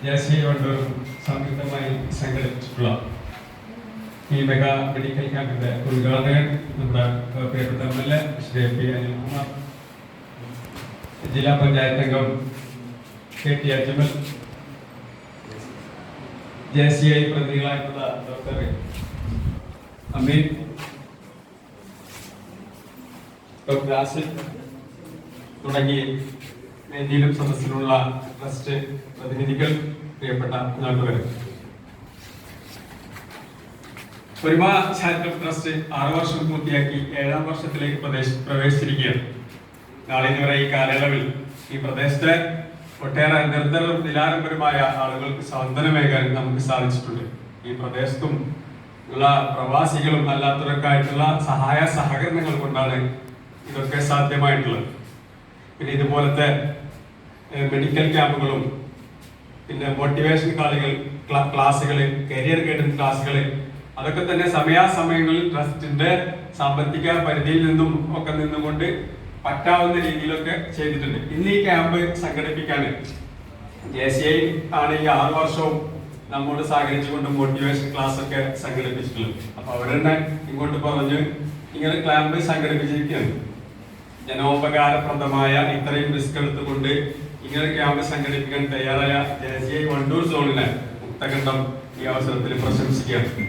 ജയശ്രീ വണ്ടൂരും സംയുക്തമായി സംഘടിപ്പിച്ചിട്ടുള്ള ഈ mega medical ക്യാമ്പിന്റെ ഉദ്ഘാടകൻ നമ്മുടെ പ്രിയപ്പെട്ട M L A Shri P Anilkumar ജില്ലാ പഞ്ചായത്ത് അംഗം കെ ടി അജ്മൽ ജെ പ്രതിനിധികളായിട്ടുള്ള ഡോക്ടർ അമീൻ ഡോക്ടർ ആസിഫ് തുടങ്ങി വേദിയിലും സദസ്സിലുള്ള ട്രസ്റ്റ് പ്രതിനിധികൾ പ്രിയപ്പെട്ട നാട്ടുകാർ ഒരുമ ചാരിറ്റബിൾ ട്രസ്റ്റ് ആറു വർഷം പൂർത്തിയാക്കി ഏഴാം വർഷത്തിലേക്ക് പ്രദേശ പ്രവേശിച്ചിരിക്കുകയാണ്. നാളെ വരെ ഈ കാലയളവിൽ ഈ പ്രദേശത്തെ ഒട്ടേറെ നിർദ്ധനവും നിലാരംഭരമായ ആളുകൾക്ക് സാന്ത്വനമേകാൻ നമുക്ക് സാധിച്ചിട്ടുണ്ട്. ഈ പ്രദേശത്തും ഉള്ള പ്രവാസികളും അല്ലാത്തവരൊക്കെ ആയിട്ടുള്ള സഹായ സഹകരണങ്ങൾ കൊണ്ടാണ് ഇതൊക്കെ സാധ്യമായിട്ടുള്ളത്. പിന്നെ ഇതുപോലത്തെ മെഡിക്കൽ ക്യാമ്പുകളും പിന്നെ മോട്ടിവേഷൻ കളികൾ ക്ലാസ്സുകൾ കരിയർ ഗൈഡൻസ് ക്ലാസ്സുകൾ അതൊക്കെ തന്നെ സമയാസമയങ്ങളിൽ ട്രസ്റ്റിന്റെ സാമ്പത്തിക പരിധിയിൽ നിന്നും ഒക്കെ നിന്നുകൊണ്ട് പറ്റാവുന്ന രീതിയിലൊക്കെ ചെയ്തിട്ടുണ്ട്. ഇന്ന് ഈ ക്യാമ്പ് സംഘടിപ്പിക്കാൻ ജെ സി ഐ ആണ് ഈ ആറു വർഷവും നമ്മോട് സഹകരിച്ചുകൊണ്ട് മോട്ടിവേഷൻ ക്ലാസ് ഒക്കെ സംഘടിപ്പിച്ചിട്ടുള്ളത്. അപ്പൊ അവരെന്നെ ഇങ്ങോട്ട് പറഞ്ഞ് ഇങ്ങനെ ക്യാമ്പ് സംഘടിപ്പിച്ചിരിക്കുകയാണ്. ജനോപകാരപ്രദമായ ഇത്രയും റിസ്ക് എടുത്തുകൊണ്ട് ഇങ്ങനെ ക്യാമ്പ് സംഘടിപ്പിക്കാൻ തയ്യാറായ ജെ സി ഐ വണ്ടൂർ സോണിനെ മുക്തകണ്ഠം ഈ അവസരത്തിൽ പ്രശംസിക്കുകയാണ്